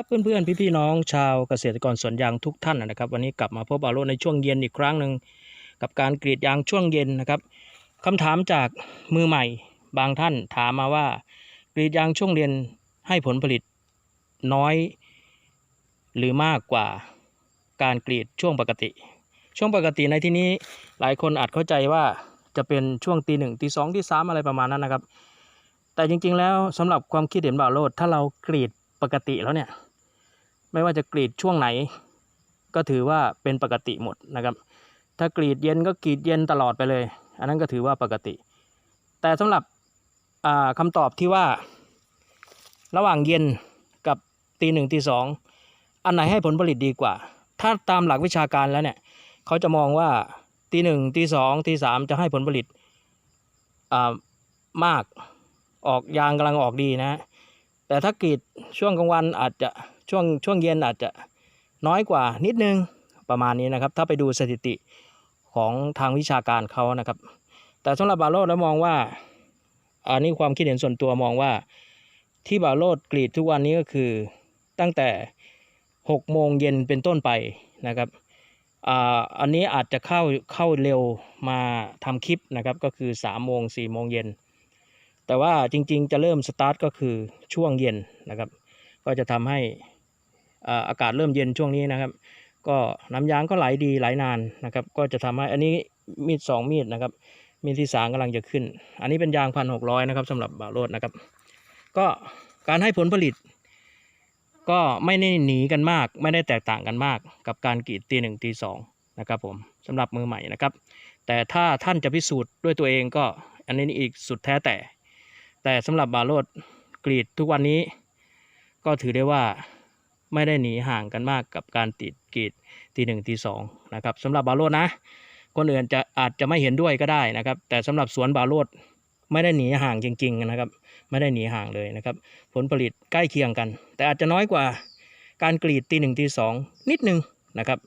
ครับเพื่อนๆ พี่ๆน้องชาวเกษตรกรสวนยางทุกท่านนะครับ วันนี้กลับมาพบบาโลในช่วงเย็นอีกครั้งหนึ่งกับการกรีดยางช่วงเย็นนะครับคำถามจากมือใหม่บางท่านถามมาว่า กรีดยางช่วงเย็นให้ผลผลิตน้อย หรือมากกว่าการกรีดช่วงปกติ ช่วงปกติในที่นี้หลายคนอาจเข้าใจว่าจะเป็นช่วงตีหนึ่งตีสองตีสามอะไรประมาณนั้นนะครับ แต่จริงๆแล้วสำหรับความคิดเห็นบ่าวโลดถ้าเรากรีดปกติแล้วเนี่ย ไม่ว่าจะกรีดช่วงไหน ก็ถือว่าเป็นปกติหมดนะครับ ถ้ากรีดเย็นก็กรีดเย็นตลอดไปเลย อันนั้นก็ถือว่าปกติ แต่สำหรับอ่าคำตอบที่ว่า ระหว่างเย็นกับตีหนึ่งตีสองอันไหนให้ผลผลิตดีกว่า ถ้าตามหลักวิชาการแล้วเนี่ยเขาจะมองว่าตีหนึ่งตีสองตีสามจะให้ผลผลิตมากออกยางกำลังออกดีนะ แต่ถ้ากรีดช่วงกลางวันอาจจะ ช่วงช่วงเย็นอาจจะน้อยกว่านิดนึงประมาณนี้นะครับ ถ้าไปดูสถิติของทางวิชาการเขานะครับ แต่สำหรับบาโรดแล้วมองว่าอันนี้ความคิดเห็นส่วนตัวมองว่าที่บาโรดกรีดทุกวันนี้ก็คือตั้งแต่6โมงเย็นเป็นต้นไปนะครับอ่าอันนี้อาจจะเข้าเข้าเร็วมาทำคลิปนะครับก็คือ3โมง4โมงเย็นแต่ว่าจริงๆ จะเริ่มสตาร์ทก็คือช่วงเย็นนะครับ ก็จะทำให้ อากาศเริ่มเย็นช่วงนี้นะครับ ก็น้ำยางก็ไหลดีไหลนานนะครับ ก็จะทำให้อันนี้มีดสองมีดนะครับ มีดที่สามกำลังจะขึ้น อันนี้เป็นยางพันหกร้อยนะครับสำหรับบาโรดนะครับ ก็การให้ผลผลิต ก็ไม่ได้หนีกันมาก ไม่ได้แตกต่างกันมาก กับการกรีดตีหนึ่งตีสองนะครับผมสำหรับมือใหม่นะครับ แต่ถ้าท่านจะพิสูจน์ด้วยตัวเองก็อันนี้อีกสุดแท้แต่ แต่สำหรับบาโรดกรีดทุกวันนี้ ก็ถือได้ว่า ไม่ได้หนีห่างกันมากกับการติดกีดตีหนึ่งตีสองนะครับสำหรับบาโรดนะ คนอื่นจะอาจจะไม่เห็นด้วยก็ได้นะครับ แต่สำหรับสวนบาโรดไม่ได้หนีห่างจริง ๆนะครับ ไม่ได้หนีห่างเลยนะครับ ผลผลิตใกล้เคียงกัน แต่อาจจะน้อยกว่าการกรีดตีหนึ่งตีสองนิดนึงนะครับ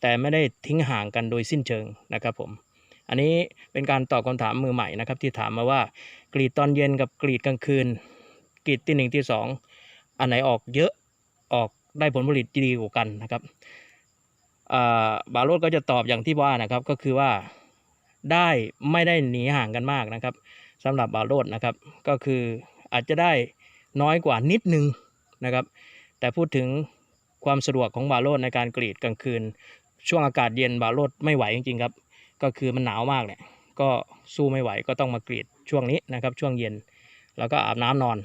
แต่ไม่ได้ทิ้งห่างกันโดยสิ้นเชิงนะครับผมอันนี้เป็นการตอบคำถามมือใหม่นะครับ ที่ถามมาว่ากรีดตอนเย็นกับกรีดกลางคืน กรีดตีหนึ่งตีสองอันไหนออกเยอะออก ได้ผลผลิตดีกว่ากันนะครับอ่าบาโรดก็จะตอบอย่างที่ว่านะครับก็คือว่าได้ไม่ได้หนีห่างกันมากนะครับสำหรับบาโรดนะครับ ก็คืออาจจะได้น้อยกว่านิดนึงนะครับ แต่พูดถึงความสะดวกของบาโรดในการกรีดกลางคืน ช่วงอากาศเย็นบาโรดไม่ไหวจริงๆครับ ก็คือมันหนาวมากเนี่ยก็สู้ไม่ไหวก็ต้องมากรีดช่วงนี้นะครับ ช่วงเย็น แล้วก็อาบน้ำนอน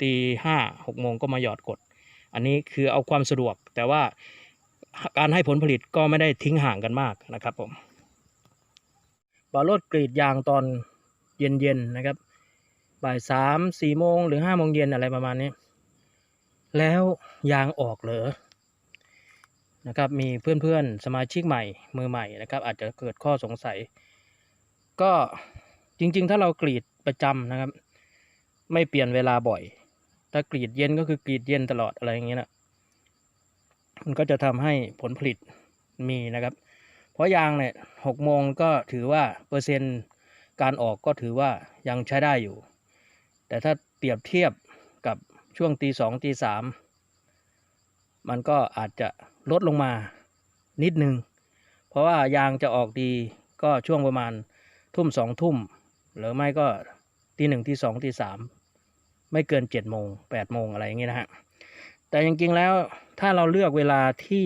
ตีห้าหกโมงก็มาหยอดกด อันนี้คือเอาความสะดวก แต่ว่าการให้ผลผลิตก็ไม่ได้ทิ้งห่างกันมากนะครับผมบาโรดกรีดยางตอนเย็นๆนะครับบ่ายสามสี่โมงหรือห้าโมงเย็นอะไรประมาณนี้ แล้วยางออกเหรอนะครับมีเพื่อนๆสมาชิกใหม่มือใหม่นะครับ อาจจะเกิดข้อสงสัย ก็จริงๆ ถ้าเรากรีดประจำนะครับ ไม่เปลี่ยนเวลาบ่อย ถ้ากรีดเย็นก็คือกรีดเย็นตลอดอะไรอย่างเงี้ยนะมันก็จะทำให้ผลผลิตมีนะครับ เพราะยางเนี่ยหกโมงก็ถือว่าเปอร์เซ็นต์การออกก็ถือว่ายังใช้ได้อยู่ แต่ถ้าเปรียบเทียบกับช่วงตีสองตีสามมันก็อาจจะลดลงมานิดนึง เพราะว่ายางจะออกดีก็ช่วงประมาณทุ่มสองทุ่ม หรือไม่ก็ตีหนึ่งตีสองตีสาม ไม่เกินเจ็ดโมงแปดโมงอะไรอย่างเงี้ยนะฮะแต่จริงๆแล้วถ้าเราเลือกเวลาที่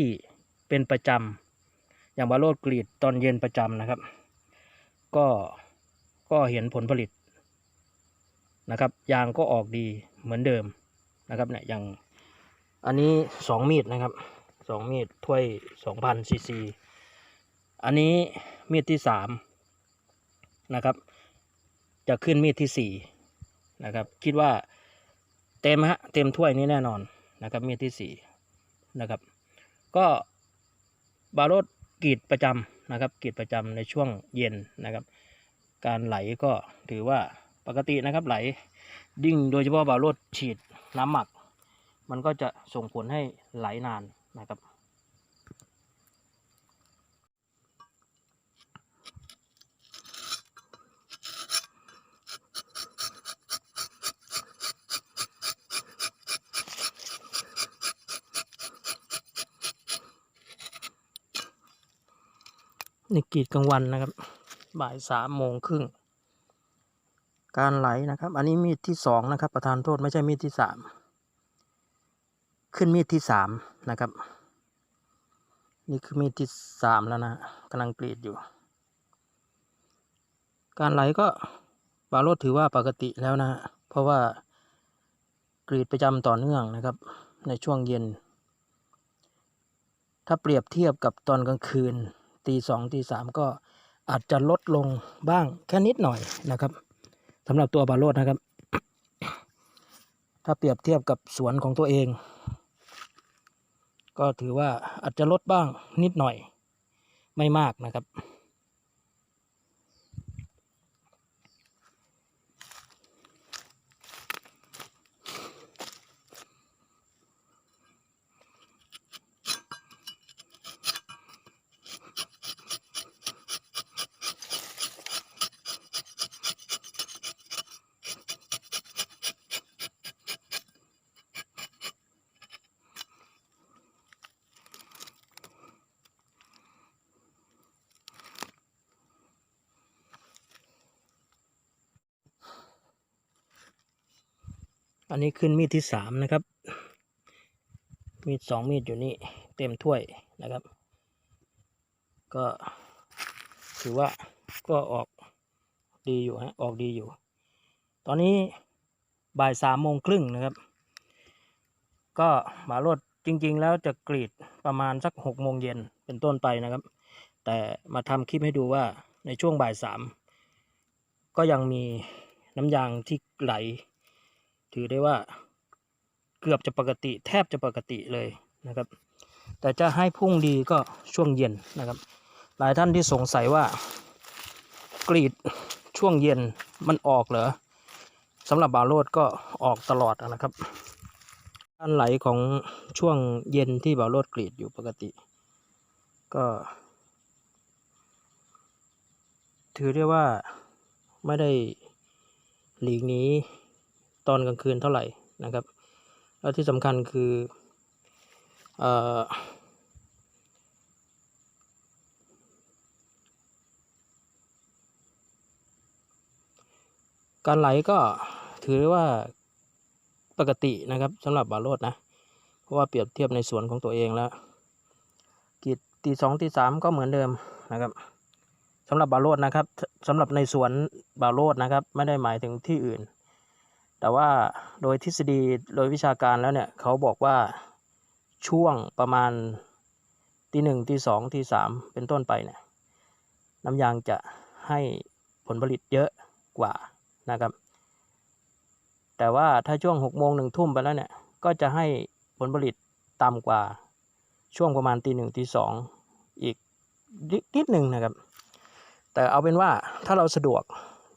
เป็นประจำอย่างบาโรดกรีดตอนเย็นประจำนะครับ ก็ก็เห็นผลผลิตนะครับยางก็ออกดีเหมือนเดิมนะครับเนี่ยอย่างอันนี้สองมีดนะครับสองมีดถ้วยสองพันซีซีอันนี้มีดที่สามนะครับ จะขึ้นมีดที่สี่ นะครับ คิดว่าเต็มฮะเต็มถ้วยนี้แน่นอนนะครับเมีดที่สี่นะครับ ก็บาโรดกีดประจำนะครับกีดประจำในช่วงเย็นนะครับ การไหลก็ถือว่าปกตินะครับไหลดิ้งโดยเฉพาะบาโรดฉีดน้ำหมัก มันก็จะส่งผลให้ไหลนานนะครับ นี่กรีดกลางวันนะครับ บ่ายสามโมงครึ่ง การไหลนะครับ อันนี้มีดที่สองนะครับ ประธานโทษไม่ใช่มีดที่สามขึ้นมีดที่สามนะครับ นี่คือมีดที่สามแล้วนะกำลังกรีดอยู่ การไหลก็บาโรดถือว่าปกติแล้วนะ เพราะว่ากรีดประจำต่อเนื่องนะครับ ในช่วงเย็น ถ้าเปรียบเทียบกับตอนกลางคืน ตีสองตีสามก็อาจจะลดลงบ้างแค่นิดหน่อยนะครับสำหรับตัวบาโรดนะครับ ถ้าเปรียบเทียบกับสวนของตัวเอง ก็ถือว่าอาจจะลดบ้างนิดหน่อยไม่มากนะครับ อันนี้ขึ้นมีดที่สามนะครับ มีดสองมีดอยู่นี่เต็มถ้วยนะครับ ก็ถือว่าก็ออกดีอยู่ฮะออกดีอยู่ ตอนนี้บ่ายสามโมงครึ่งนะครับ ก็หมาโรดจริง ๆ แล้วจะกรีดประมาณสักหกโมงเย็นเป็นต้นไปนะครับ แต่มาทำคลิปให้ดูว่าในช่วงบ่ายสามก็ยังมีน้ำยางที่ไหล ถือได้ว่าเกือบจะปกติแทบจะปกติเลยนะครับ แต่จะให้พุ่งดีก็ช่วงเย็นนะครับ หลายท่านที่สงสัยว่ากรีดช่วงเย็นมันออกเหรอสำหรับบาโรดก็ออกตลอดนะครับการไหลของช่วงเย็นที่บาโรดกรีดอยู่ปกติ ก็ ถือได้ว่าไม่ได้หลีกนี้ ตอนกลางคืนเท่าไหร่นะครับ แล้วที่สำคัญคือเออการไหลก็ถือว่าปกตินะครับสำหรับบาโรดนะ เพราะว่าเปรียบเทียบในสวนของตัวเองแล้วกีดตีสองตีสามก็เหมือนเดิมนะครับสำหรับบาโรดนะครับสำหรับในสวนบาโรดนะครับ ไม่ได้หมายถึงที่อื่น แต่ว่าโดยทฤษฎีโดยวิชาการแล้วเนี่ยเขาบอกว่าช่วงประมาณตีหนึ่งตีสองตีสามเป็นต้นไปเนี่ยน้ำยางจะให้ผลผลิตเยอะกว่านะครับ แต่ว่าถ้าช่วงหกโมงหนึ่งทุ่มไปแล้วเนี่ยก็จะให้ผลผลิตต่ำกว่าช่วงประมาณตีหนึ่งตีสองอีกนิดหนึ่งนะครับ แต่เอาเป็นว่าถ้าเราสะดวก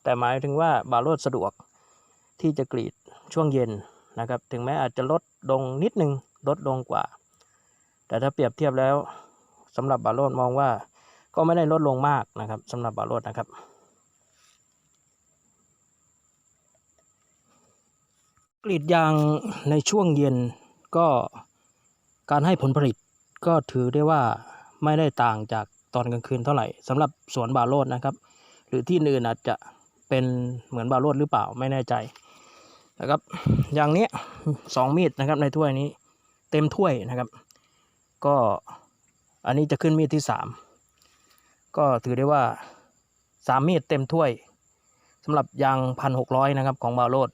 แต่หมายถึงว่าบาโรดสะดวก ที่จะกรีดช่วงเย็นนะครับ ถึงแม้อาจจะลดลงนิดนึงลดลงกว่า แต่ถ้าเปรียบเทียบแล้วสำหรับบาโรดมองว่าก็ไม่ได้ลดลงมากนะครับสำหรับบาโรดนะครับกรีดยางในช่วงเย็นก็การให้ผลผลิตก็ถือได้ว่าไม่ได้ต่างจากตอนกลางคืนเท่าไหร่สำหรับสวนบาโรดนะครับ หรือที่อื่นอาจจะเป็นเหมือนบาโรดหรือเปล่าไม่แน่ใจ นะครับ อย่างนี้สองมีดนะครับในถ้วยนี้ เต็มถ้วยนะครับ ก็อันนี้จะขึ้นมีดที่สามก็ถือได้ว่าสามมีดเต็มถ้วยสำหรับยางพันหกร้อยนะครับของบาโรด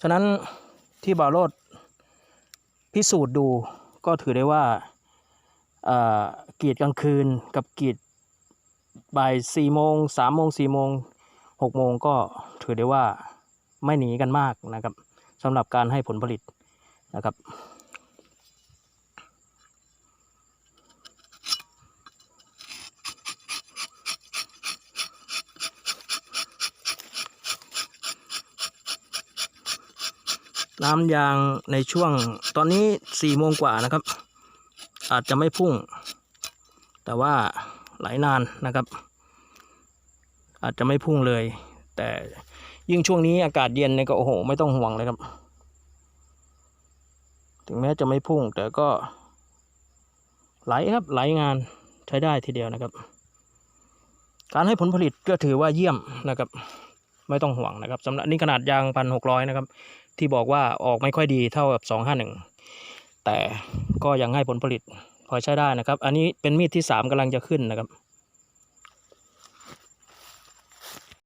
ฉะนั้นที่บาโรดพิสูจน์ดูก็ถือได้ว่าอ่ากีดกลางคืนกับกีดบ่ายสี่โมงสามโมงสี่โมงหกโมงก็ถือได้ว่า ไม่หนีกันมากนะครับสำหรับการให้ผลผลิตนะครับ น้ำยางในช่วงตอนนี้สี่โมงกว่านะครับ อาจจะไม่พุ่ง แต่ว่าไหลนานนะครับ อาจจะไม่พุ่งเลย แต่ ยิ่งช่วงนี้อากาศเย็นเนี่ยก็โอ้โห ไม่ต้องห่วงเลยครับ ถึงแม้จะไม่พุ่ง แต่ก็ไหลครับไหลงานใช้ได้ทีเดียวนะครับ การให้ผลผลิตก็ถือว่าเยี่ยมนะครับ ไม่ต้องห่วงนะครับสำหรับนี่ขนาดยางพันหกร้อยนะครับ ที่บอกว่าออกไม่ค่อยดีเท่ากับสองห้าหนึ่งแต่ก็ยังให้ผลผลิตพอใช้ได้นะครับ อันนี้เป็นมีดที่สามกำลังจะขึ้นนะครับ